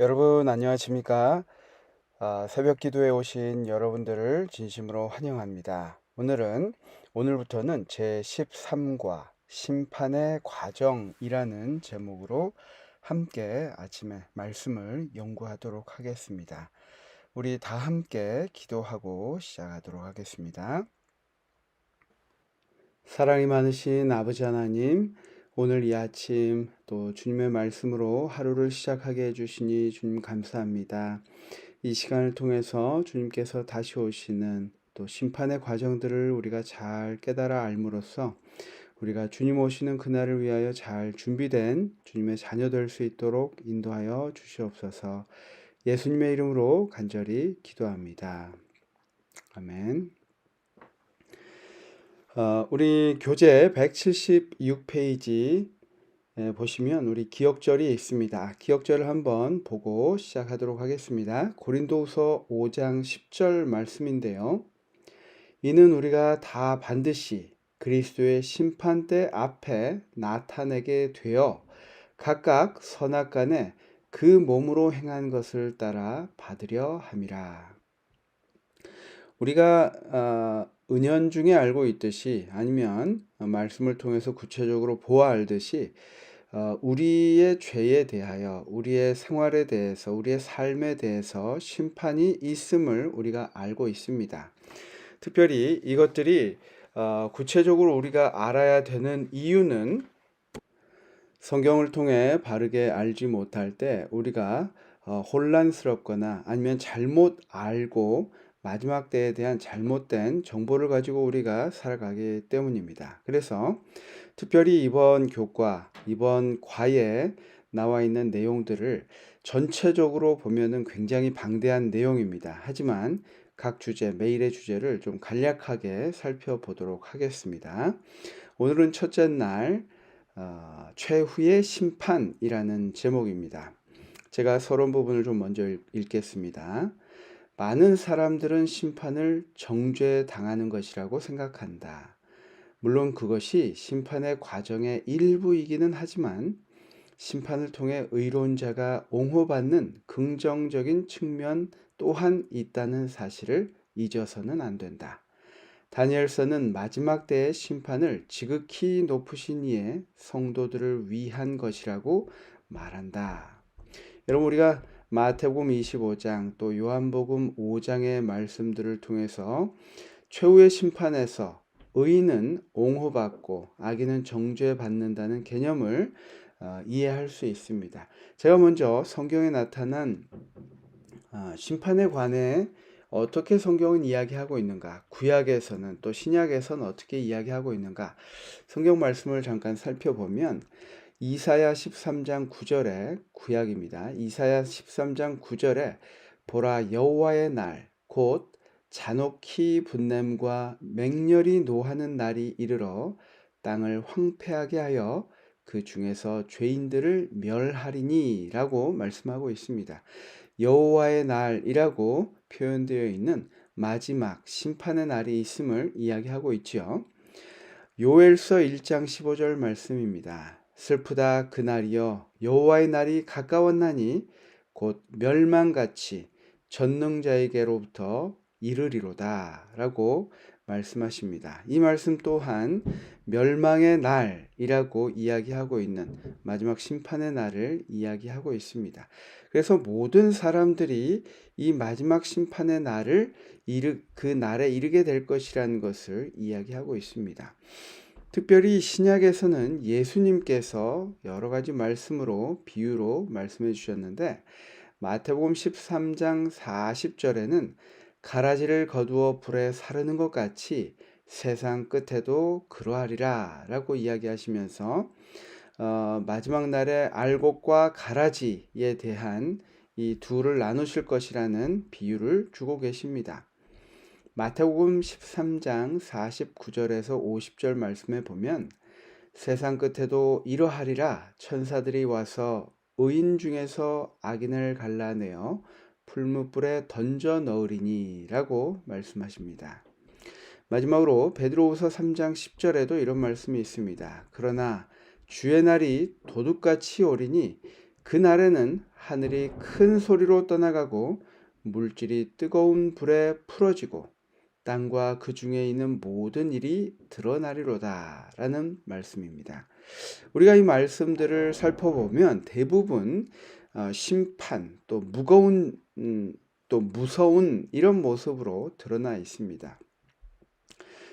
여러분 안녕하십니까? 아, 새벽 기도에 오신 여러분들을 진심으로 환영합니다. 오늘은 오늘부터는 제 13과 심판의 과정이라는 제목으로 함께 아침에 말씀을 연구하도록 하겠습니다. 우리 다 함께 기도하고 시작하도록 하겠습니다. 사랑이 많으신 아버지 하나님, 오늘 이 아침 또 주님의 말씀으로 하루를 시작하게 해주시니 주님 감사합니다. 이 시간을 통해서 주님께서 다시 오시는 또 심판의 과정들을 우리가 잘 깨달아 알므로써 우리가 주님 오시는 그날을 위하여 잘 준비된 주님의 자녀 될 수 있도록 인도하여 주시옵소서 예수님의 이름으로 간절히 기도합니다. 아멘. 어, 우리 교재 176페이지 보시면 우리 기억절이 있습니다. 기억절을 한번 보고 시작하도록 하겠습니다. 고린도후서 5장 10절 말씀인데요. 이는 우리가 다 반드시 그리스도의 심판대 앞에 나타내게 되어 각각 선악간에 그 몸으로 행한 것을 따라 받으려 함이라. 우리가 어, 은연중에 알고 있듯이 아니면 말씀을 통해서 구체적으로 보아 알듯이 어, 우리의 죄에 대하여 우리의 생활에 대해서 우리의 삶에 대해서 심판이 있음을 우리가 알고 있습니다. 특별히 이것들이 어, 구체적으로 우리가 알아야 되는 이유는 성경을 통해 바르게 알지 못할 때 우리가 어, 혼란스럽거나 아니면 잘못 알고 마지막 때에 대한 잘못된 정보를 가지고 우리가 살아가기 때문입니다. 그래서 특별히 이번 교과, 이번 과에 나와 있는 내용들을 전체적으로 보면은 굉장히 방대한 내용입니다. 하지만 각 주제, 매일의 주제를 좀 간략하게 살펴보도록 하겠습니다. 오늘은 첫째 날, 어, 최후의 심판이라는 제목입니다. 제가 서론 부분을 좀 먼저 읽겠습니다. 많은 사람들은 심판을 정죄당하는 것이라고 생각한다. 물론 그것이 심판의 과정의 일부이기는 하지만 심판을 통해 의로운 자가 옹호받는 긍정적인 측면 또한 있다는 사실을 잊어서는 안 된다. 다니엘서는 마지막 때의 심판을 지극히 높으신 이의 성도들을 위한 것이라고 말한다. 여러분 우리가 마태복음 25장 또 요한복음 5장의 말씀들을 통해서 최후의 심판에서 의인은 옹호받고 악인은 정죄받는다는 개념을 어, 이해할 수 있습니다. 제가 먼저 성경에 나타난 어, 심판에 관해 어떻게 성경은 이야기하고 있는가? 구약에서는 또 신약에서는 어떻게 이야기하고 있는가? 성경 말씀을 잠깐 살펴보면 이사야 13장 9절에 구약입니다. 이사야 13장 9절에 보라 여호와의 날 곧 잔혹히 분냄과 맹렬히 노하는 날이 이르러 땅을 황폐하게 하여 그 중에서 죄인들을 멸하리니라고 말씀하고 있습니다. 여호와의 날이라고 표현되어 있는 마지막 심판의 날이 있음을 이야기하고 있지요. 요엘서 1장 15절 말씀입니다. 슬프다 그날이여 여호와의 날이 가까웠나니 곧 멸망같이 전능자에게로부터 이르리로다라고 말씀하십니다. 이 말씀 또한 멸망의 날이라고 이야기하고 있는 마지막 심판의 날을 이야기하고 있습니다. 그래서 모든 사람들이 이 마지막 심판의 날을 이르, 그 날에 이르게 될 것이라는 것을 이야기하고 있습니다. 특별히 신약에서는 예수님께서 여러 가지 말씀으로 비유로 말씀해 주셨는데 마태복음 13장 40절에는 가라지를 거두어 불에 사르는 것 같이 세상 끝에도 그러하리라 라고 이야기하시면서 어, 마지막 날에 알곡과 가라지에 대한 이 둘을 나누실 것이라는 비유를 주고 계십니다. 마태복음 13장 49절에서 50절 말씀에 보면 세상 끝에도 이러하리라 천사들이 와서 의인 중에서 악인을 갈라내어 풀무불에 던져 넣으리니라고 말씀하십니다. 마지막으로 베드로후서 3장 10절에도 이런 말씀이 있습니다. 그러나 주의 날이 도둑같이 오리니 그 날에는 하늘이 큰 소리로 떠나가고 물질이 뜨거운 불에 풀어지고 땅과 그 중에 있는 모든 일이 드러나리로다. 라는 말씀입니다. 우리가 이 말씀들을 살펴보면 대부분 어, 심판, 또 무거운, 음, 또 무서운 이런 모습으로 드러나 있습니다.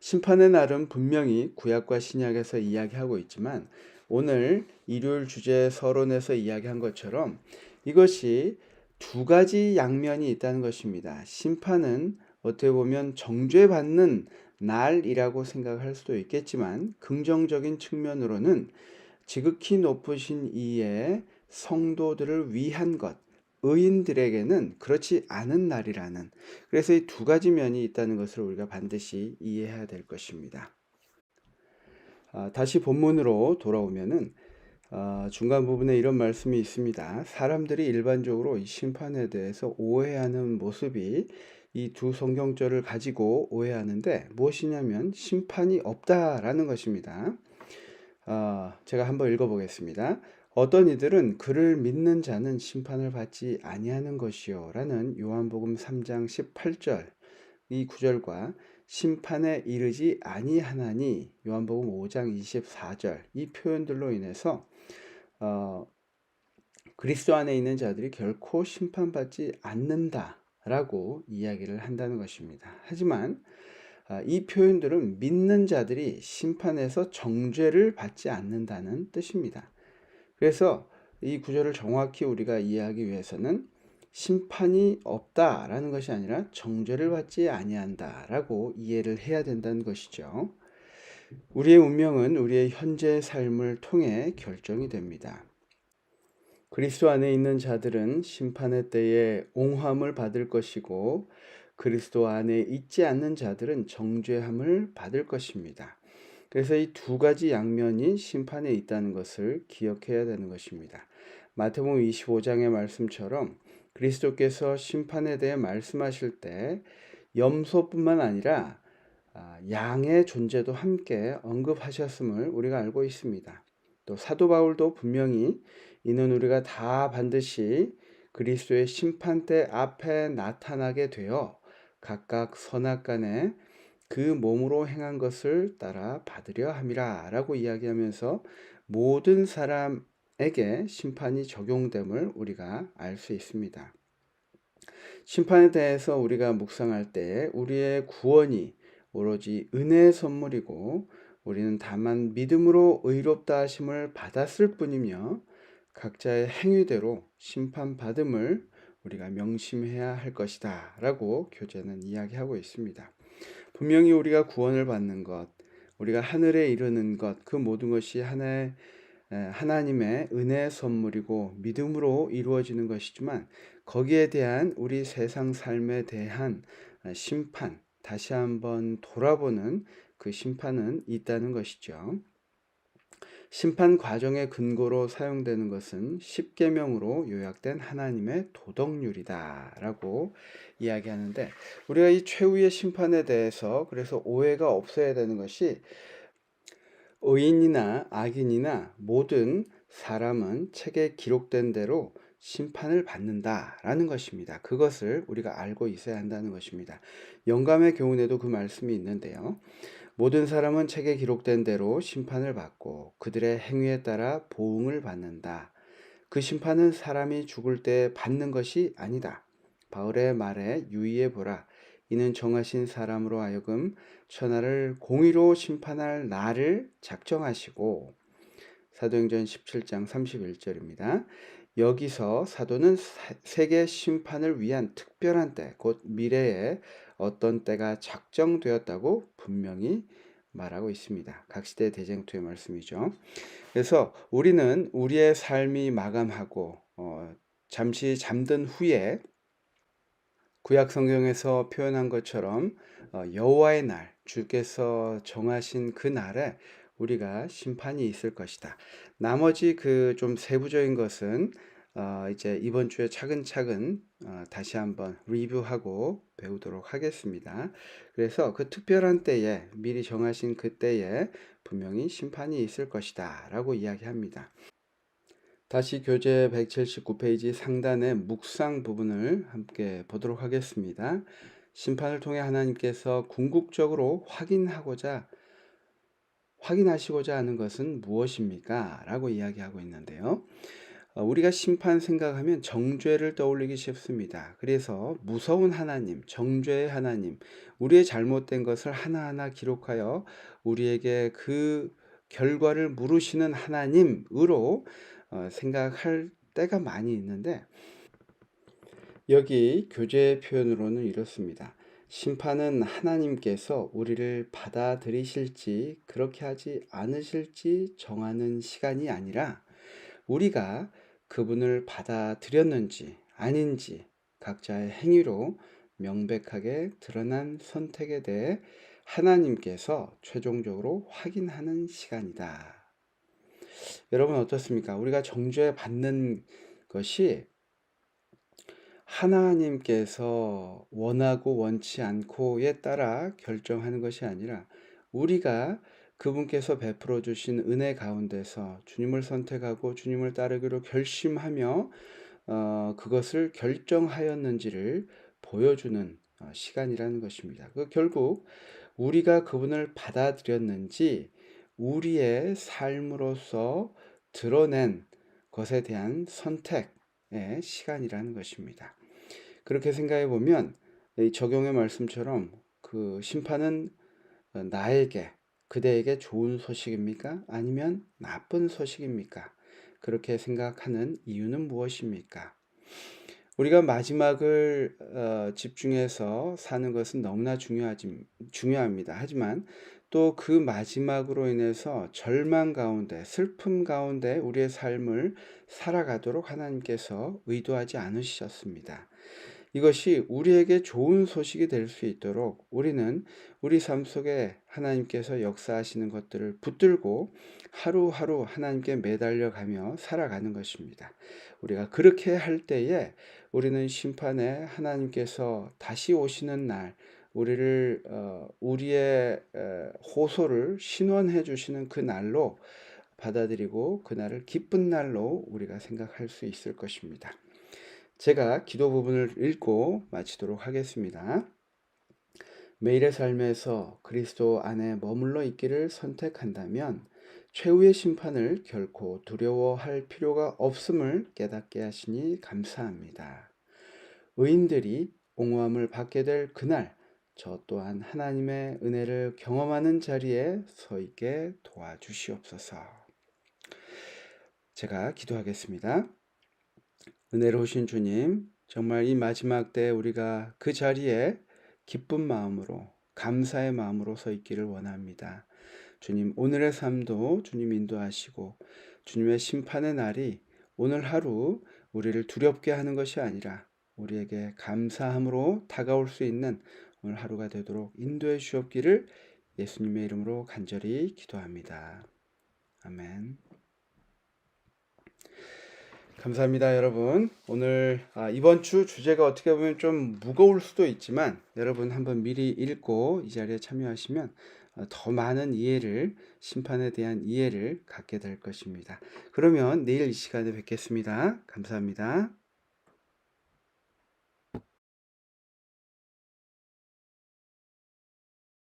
심판의 날은 분명히 구약과 신약에서 이야기하고 있지만 오늘 일요일 주제 서론에서 이야기한 것처럼 이것이 두 가지 양면이 있다는 것입니다. 심판은 어떻게 보면 정죄받는 날이라고 생각할 수도 있겠지만 긍정적인 측면으로는 지극히 높으신 이의 성도들을 위한 것, 의인들에게는 그렇지 않은 날이라는 그래서 이 두 가지 면이 있다는 것을 우리가 반드시 이해해야 될 것입니다. 아, 다시 본문으로 돌아오면은 어, 중간 부분에 이런 말씀이 있습니다. 사람들이 일반적으로 이 심판에 대해서 오해하는 모습이 이 두 성경절을 가지고 오해하는데 무엇이냐면 심판이 없다라는 것입니다. 어, 제가 한번 읽어보겠습니다. 어떤 이들은 그를 믿는 자는 심판을 받지 아니하는 것이요 라는 요한복음 3장 18절 이 구절과 심판에 이르지 아니하나니 요한복음 5장 24절 이 표현들로 인해서 어, 그리스도 안에 있는 자들이 결코 심판받지 않는다 라고 이야기를 한다는 것입니다. 하지만 아, 이 표현들은 믿는 자들이 심판에서 정죄를 받지 않는다는 뜻입니다. 그래서 이 구절을 정확히 우리가 이해하기 위해서는 심판이 없다라는 것이 아니라 정죄를 받지 아니한다라고 이해를 해야 된다는 것이죠. 우리의 운명은 우리의 현재 삶을 통해 결정이 됩니다. 그리스도 안에 있는 자들은 심판의 때에 옹함을 받을 것이고 그리스도 안에 있지 않는 자들은 정죄함을 받을 것입니다. 그래서 이 두 가지 양면이 심판에 있다는 것을 기억해야 되는 것입니다. 마태복음 25장의 말씀처럼 그리스도께서 심판에 대해 말씀하실 때 염소뿐만 아니라 아, 양의 존재도 함께 언급하셨음을 우리가 알고 있습니다. 또 사도 바울도 분명히 이는 우리가 다 반드시 그리스도의 심판대 앞에 나타나게 되어 각각 선악간에 그 몸으로 행한 것을 따라 받으려 함이라 라고 이야기하면서 모든 사람에게 심판이 적용됨을 우리가 알 수 있습니다. 심판에 대해서 우리가 묵상할 때 우리의 구원이 오로지 은혜의 선물이고 우리는 다만 믿음으로 의롭다 하심을 받았을 뿐이며 각자의 행위대로 심판받음을 우리가 명심해야 할 것이다 라고 교재는 이야기하고 있습니다. 분명히 우리가 구원을 받는 것, 우리가 하늘에 이르는 것, 그 모든 것이 하나의 하나님의 은혜의 선물이고 믿음으로 이루어지는 것이지만 거기에 대한 우리 세상 삶에 대한 심판, 다시 한번 돌아보는 그 심판은 있다는 것이죠. 심판 과정의 근거로 사용되는 것은 십계명으로 요약된 하나님의 도덕률이다라고 이야기하는데 우리가 이 최후의 심판에 대해서 그래서 오해가 없어야 되는 것이 의인이나 악인이나 모든 사람은 책에 기록된 대로 심판을 받는다라는 것입니다. 그것을 우리가 알고 있어야 한다는 것입니다. 영감의 교훈에도 그 말씀이 있는데요. 모든 사람은 책에 기록된 대로 심판을 받고 그들의 행위에 따라 보응을 받는다. 그 심판은 사람이 죽을 때 받는 것이 아니다. 바울의 말에 유의해 보라. 이는 정하신 사람으로 하여금 천하를 공의로 심판할 날을 작정하시고 사도행전 17장 31절입니다. 여기서 사도는 세계 심판을 위한 특별한 때, 곧 미래에 어떤 때가 작정되었다고 분명히 말하고 있습니다. 각 시대 대쟁투의 말씀이죠. 그래서 우리는 우리의 삶이 마감하고 어, 잠시 잠든 후에 구약 성경에서 표현한 것처럼 어, 여호와의 날, 주께서 정하신 그 날에 우리가 심판이 있을 것이다. 나머지 그 좀 세부적인 것은 어, 이제 이번 주에 차근차근 어, 다시 한번 리뷰하고 배우도록 하겠습니다. 그래서 그 특별한 때에 미리 정하신 그 때에 분명히 심판이 있을 것이다 라고 이야기합니다. 다시 교재 179페이지 상단의 묵상 부분을 함께 보도록 하겠습니다. 심판을 통해 하나님께서 궁극적으로 확인하고자 확인하시고자 하는 것은 무엇입니까? 라고 이야기하고 있는데요. 어, 우리가 심판 생각하면 정죄를 떠올리기 쉽습니다. 그래서 무서운 하나님, 정죄의 하나님, 우리의 잘못된 것을 하나하나 기록하여 우리에게 그 결과를 물으시는 하나님으로 어, 생각할 때가 많이 있는데 여기 교재 표현으로는 이렇습니다. 심판은 하나님께서 우리를 받아들이실지 그렇게 하지 않으실지 정하는 시간이 아니라 우리가 그분을 받아들였는지 아닌지 각자의 행위로 명백하게 드러난 선택에 대해 하나님께서 최종적으로 확인하는 시간이다. 여러분 어떻습니까? 우리가 정죄 받는 것이 하나님께서 원하고 원치 않고에 따라 결정하는 것이 아니라 우리가 그분께서 베풀어 주신 은혜 가운데서 주님을 선택하고 주님을 따르기로 결심하며 어, 그것을 결정하였는지를 보여주는 어, 시간이라는 것입니다. 그 결국 우리가 그분을 받아들였는지 우리의 삶으로서 드러낸 것에 대한 선택의 시간이라는 것입니다. 그렇게 생각해 보면 이 적용의 말씀처럼 그 심판은 나에게 그대에게 좋은 소식입니까? 아니면 나쁜 소식입니까? 그렇게 생각하는 이유는 무엇입니까? 우리가 마지막을 어, 집중해서 사는 것은 너무나 중요하지, 중요합니다. 하지만 또 그 마지막으로 인해서 절망 가운데, 슬픔 가운데 우리의 삶을 살아가도록 하나님께서 의도하지 않으셨습니다. 이것이 우리에게 좋은 소식이 될 수 있도록 우리는 우리 삶 속에 하나님께서 역사하시는 것들을 붙들고 하루하루 하나님께 매달려 가며 살아가는 것입니다. 우리가 그렇게 할 때에 우리는 심판에 하나님께서 다시 오시는 날 우리를 어, 우리의 호소를 신원해 주시는 그 날로 받아들이고 그 날을 기쁜 날로 우리가 생각할 수 있을 것입니다. 제가 기도 부분을 읽고 마치도록 하겠습니다. 매일의 삶에서 그리스도 안에 머물러 있기를 선택한다면 최후의 심판을 결코 두려워할 필요가 없음을 깨닫게 하시니 감사합니다. 의인들이 옹호함을 받게 될 그날, 저 또한 하나님의 은혜를 경험하는 자리에 서 있게 도와주시옵소서. 제가 기도하겠습니다. 은혜로우신 주님, 정말 이 마지막 때 우리가 그 자리에 기쁜 마음으로, 감사의 마음으로 서 있기를 원합니다. 주님, 오늘의 삶도 주님 인도하시고, 주님의 심판의 날이 오늘 하루 우리를 두렵게 하는 것이 아니라 우리에게 감사함으로 다가올 수 있는 오늘 하루가 되도록 인도해 주옵기를 예수님의 이름으로 간절히 기도합니다. 아멘. 감사합니다, 여러분. 오늘 아, 이번 주 주제가 어떻게 보면 좀 무거울 수도 있지만 여러분 한번 미리 읽고 이 자리에 참여하시면 어, 더 많은 이해를 심판에 대한 이해를 갖게 될 것입니다. 그러면 내일 이 시간에 뵙겠습니다. 감사합니다.